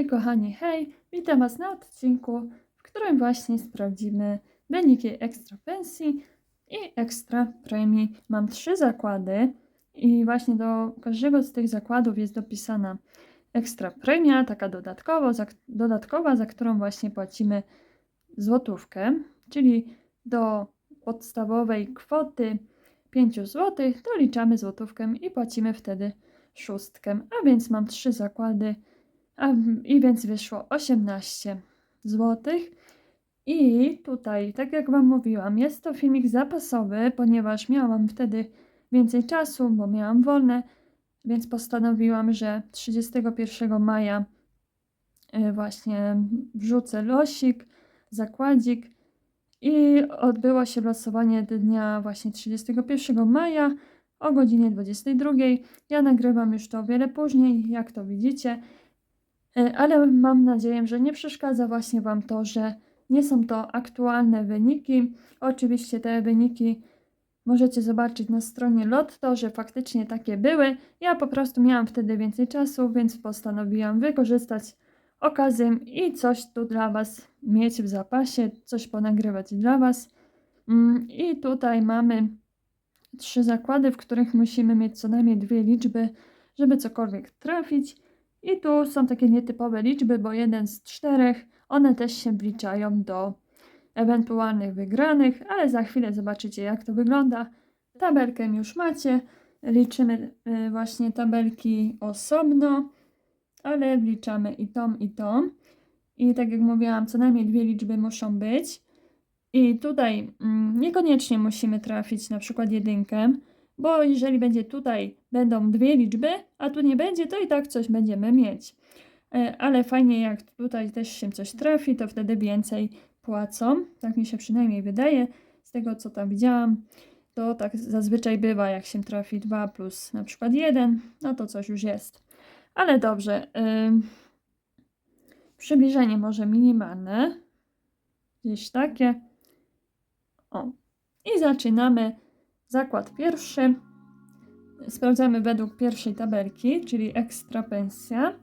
Hej kochani, hej! Witam Was na odcinku, w którym właśnie sprawdzimy wyniki ekstra pensji i ekstra premii. Mam trzy zakłady i właśnie do każdego z tych zakładów jest dopisana ekstra premia, taka dodatkowo, za, dodatkowa, za którą właśnie płacimy złotówkę, czyli do podstawowej kwoty 5 zł doliczamy złotówkę i płacimy wtedy szóstkę, a więc mam trzy zakłady i więc wyszło 18 zł. I tutaj, tak jak Wam mówiłam, jest to filmik zapasowy, ponieważ miałam wtedy więcej czasu, bo miałam wolne, więc postanowiłam, że 31 maja y, właśnie wrzucę losik, zakładzik i odbyło się losowanie dnia właśnie 31 maja o godzinie 22. Ja nagrywam już to o wiele później, jak to widzicie. E, ale mam nadzieję, że nie przeszkadza właśnie Wam to, że nie są to aktualne wyniki. Oczywiście te wyniki możecie zobaczyć na stronie Lotto, że faktycznie takie były. Ja po prostu miałam wtedy więcej czasu, więc postanowiłam wykorzystać okazję i coś tu dla Was mieć w zapasie, coś ponagrywać dla Was. Mm, I tutaj mamy trzy zakłady, w których musimy mieć co najmniej dwie liczby, żeby cokolwiek trafić. I tu są takie nietypowe liczby, bo jeden z czterech, one też się wliczają do ewentualnych wygranych, ale za chwilę zobaczycie jak to wygląda. Tabelkę już macie, liczymy y, właśnie tabelki osobno, ale wliczamy i tą, i tą. I tak jak mówiłam, co najmniej dwie liczby muszą być. I tutaj mm, niekoniecznie musimy trafić na przykład jedynkę, bo jeżeli będzie tutaj, będą dwie liczby, a tu nie będzie, to i tak coś będziemy mieć. E, Ale fajnie, jak tutaj też się coś trafi, to wtedy więcej płacą. Tak mi się przynajmniej wydaje, z tego co tam widziałam. To tak zazwyczaj bywa, jak się trafi 2 plus na przykład 1, no to coś już jest. Ale dobrze. ym, Przybliżenie może minimalne. Gdzieś takie. O. I zaczynamy zakład pierwszy. Sprawdzamy według pierwszej tabelki, czyli ekstra pensja.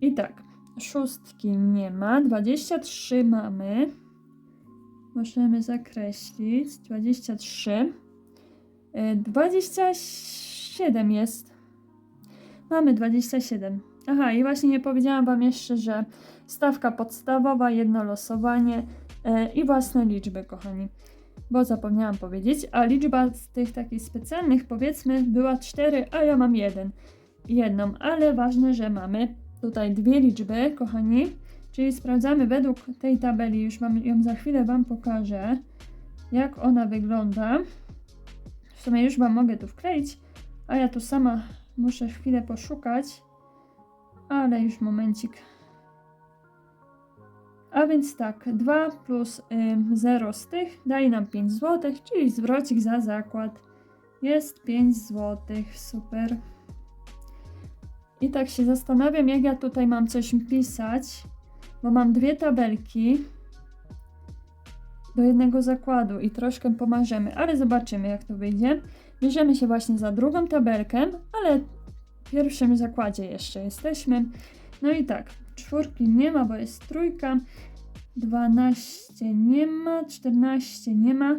I tak, szóstki nie ma, 23 mamy. Możemy zakreślić. 23. Y, 27 jest. Mamy 27. Aha, i właśnie nie powiedziałam Wam jeszcze, że stawka podstawowa, jedno losowanie e, i własne liczby, kochani. Bo zapomniałam powiedzieć, a liczba z tych takich specjalnych, powiedzmy, była 4, a ja mam jeden. Jedną, ale ważne, że mamy tutaj dwie liczby, kochani. Czyli sprawdzamy według tej tabeli, już wam ją za chwilę Wam pokażę, jak ona wygląda. W sumie już Wam mogę tu wkleić, a ja tu sama muszę chwilę poszukać, ale już momencik. A więc tak, 2 plus ym, 0 z tych daje nam 5 zł, czyli zwrocik za zakład jest 5 zł. Super. I tak się zastanawiam, jak ja tutaj mam coś pisać, bo mam dwie tabelki do jednego zakładu i troszkę pomarzemy, ale zobaczymy, jak to wyjdzie. Bierzemy się właśnie za drugą tabelkę, ale w pierwszym zakładzie jeszcze jesteśmy. No i tak, czwórki nie ma, bo jest trójka. 12 nie ma, 14 nie ma,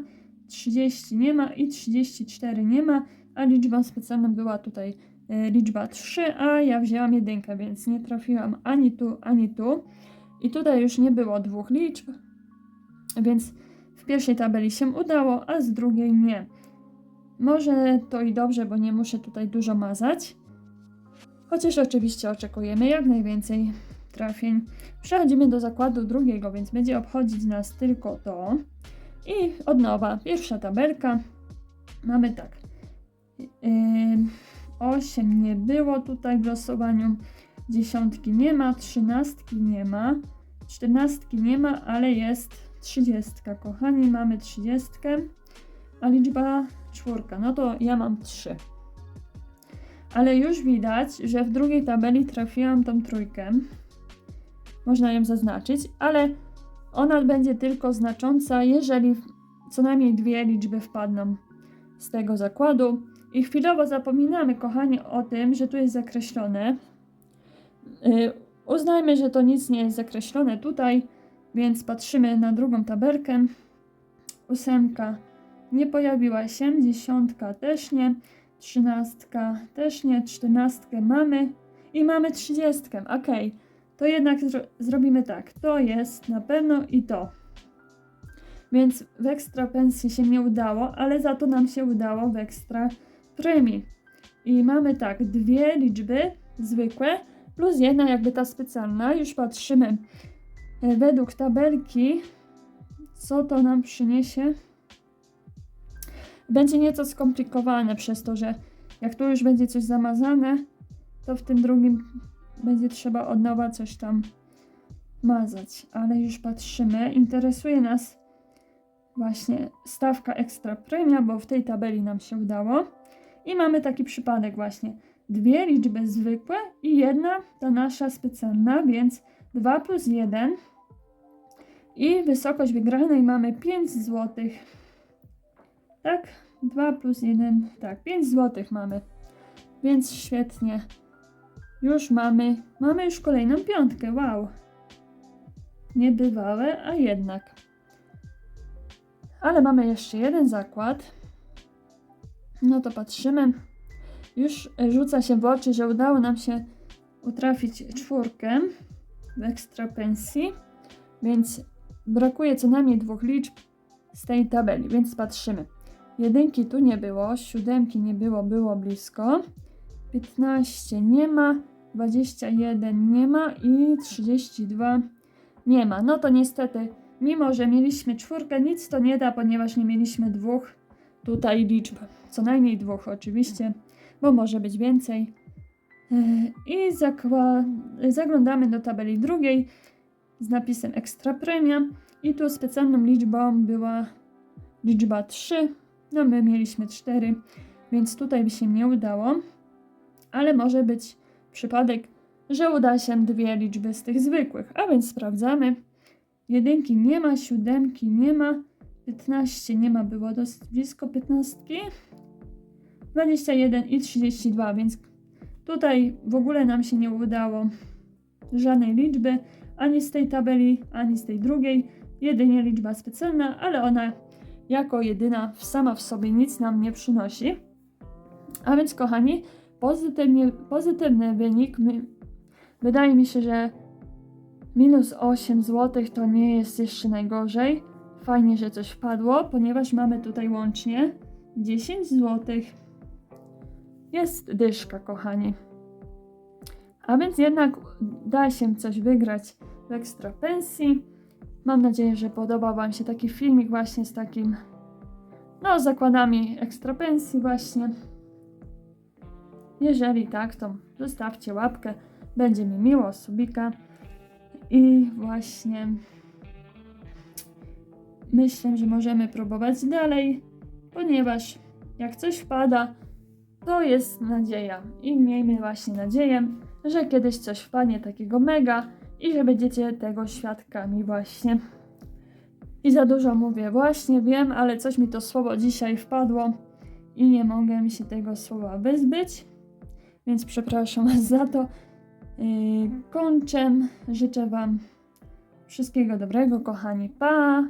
30 nie ma i 34 nie ma, a liczbą specjalną była tutaj e, liczba 3, a ja wzięłam jedynkę, więc nie trafiłam ani tu, ani tu. I tutaj już nie było dwóch liczb, więc w pierwszej tabeli się udało, a z drugiej nie. Może to i dobrze, bo nie muszę tutaj dużo mazać. Chociaż oczywiście oczekujemy jak najwięcej trafień. Przechodzimy do zakładu drugiego, więc będzie obchodzić nas tylko to. I od nowa, pierwsza tabelka. Mamy tak. Yy, 8 nie było tutaj w losowaniu. Dziesiątki nie ma, trzynastki nie ma, czternastki nie ma, ale jest trzydziestka. Kochani, mamy trzydziestkę, a liczba czwórka. No to ja mam trzy. Ale już widać, że w drugiej tabeli trafiłam tą trójkę. Można ją zaznaczyć, ale ona będzie tylko znacząca, jeżeli co najmniej dwie liczby wpadną z tego zakładu. I chwilowo zapominamy, kochani, o tym, że tu jest zakreślone. Yy, Uznajmy, że to nic nie jest zakreślone tutaj, więc patrzymy na drugą tabelkę. Ósemka nie pojawiła się, dziesiątka też nie, trzynastka też nie, czternastkę mamy i mamy trzydziestkę. Ok, to jednak zro zrobimy tak. To jest na pewno i to. Więc w ekstra pensji się nie udało, ale za to nam się udało w ekstra premii. I mamy tak, dwie liczby zwykłe plus jedna jakby ta specjalna. Już patrzymy e, według tabelki, co to nam przyniesie. Będzie nieco skomplikowane przez to, że jak tu już będzie coś zamazane, to w tym drugim będzie trzeba od nowa coś tam mazać. Ale już patrzymy. Interesuje nas właśnie stawka ekstra premia, bo w tej tabeli nam się udało. I mamy taki przypadek właśnie. Dwie liczby zwykłe i jedna ta nasza specjalna, więc 2 plus 1 i wysokość wygranej mamy 5 zł. Tak? 2 plus 1, tak, 5 zł mamy. Więc świetnie. Już mamy, mamy już kolejną piątkę, wow. Niebywałe, a jednak. Ale mamy jeszcze jeden zakład. No to patrzymy. Już rzuca się w oczy, że udało nam się utrafić czwórkę w ekstra pensji, więc brakuje co najmniej dwóch liczb z tej tabeli, więc patrzymy. Jedynki tu nie było, siódemki nie było, było blisko. 15 nie ma, 21 nie ma i 32 nie ma. No to niestety, mimo że mieliśmy czwórkę, nic to nie da, ponieważ nie mieliśmy dwóch tutaj liczb. Co najmniej dwóch oczywiście, bo może być więcej. Yy, I zaglądamy do tabeli drugiej z napisem ekstra premia i tu specjalną liczbą była liczba 3. No my mieliśmy 4, więc tutaj by się nie udało, ale może być przypadek, że uda się dwie liczby z tych zwykłych, a więc sprawdzamy. Jedynki nie ma, siódemki nie ma, 15 nie ma, było dosyć blisko 15. 21 i 32, więc tutaj w ogóle nam się nie udało żadnej liczby, ani z tej tabeli, ani z tej drugiej. Jedynie liczba specjalna, ale ona jako jedyna sama w sobie nic nam nie przynosi. A więc, kochani, pozytywnie, pozytywny wynik. Wydaje mi się, że minus 8 zł to nie jest jeszcze najgorzej. Fajnie, że coś wpadło, ponieważ mamy tutaj łącznie 10 zł. Jest dyszka, kochani. A więc jednak da się coś wygrać w ekstra pensji. Mam nadzieję, że podoba Wam się taki filmik właśnie z takim, no, zakładami ekstra pensji właśnie. Jeżeli tak, to zostawcie łapkę, będzie mi miło, subika. I właśnie myślę, że możemy próbować dalej, ponieważ jak coś wpada, to jest nadzieja. I miejmy właśnie nadzieję, że kiedyś coś wpadnie takiego mega i że będziecie tego świadkami właśnie. I za dużo mówię, właśnie wiem, ale coś mi to słowo dzisiaj wpadło i nie mogę mi się tego słowa wyzbyć, więc przepraszam Was za to. Yy, kończę. Życzę Wam wszystkiego dobrego, kochani. Pa!